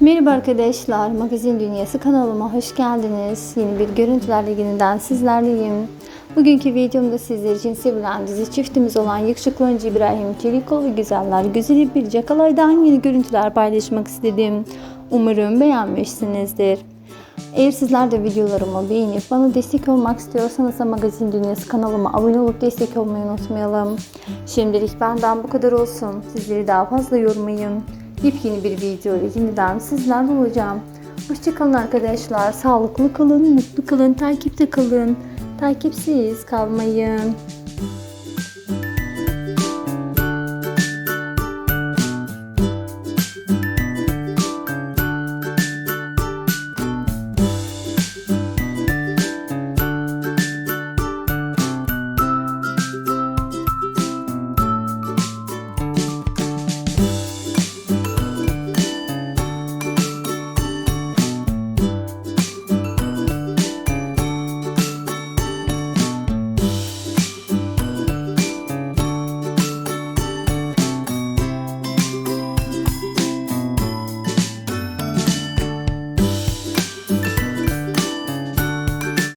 Merhaba arkadaşlar, Magazin Dünyası kanalıma hoş geldiniz. Yeni bir görüntülerle yeniden sizlerleyim. Bugünkü videomda sizler için sevilen dizi çiftimiz olan yakışıklı oyuncu İbrahim Çelikol ve Güzeller Güzeli bir Cakalay'dan yeni görüntüler paylaşmak istedim. Umarım beğenmişsinizdir. Eğer sizler de videolarımı beğenip bana destek olmak istiyorsanız da Magazin Dünyası kanalıma abone olup destek olmayı unutmayalım. Şimdilik benden bu kadar olsun. Sizleri daha fazla yormayın. Yepyeni bir video ile yeniden sizlerle olacağım. Hoşçakalın arkadaşlar. Sağlıklı kalın, mutlu kalın, takipte kalın. Takipsiz kalmayın.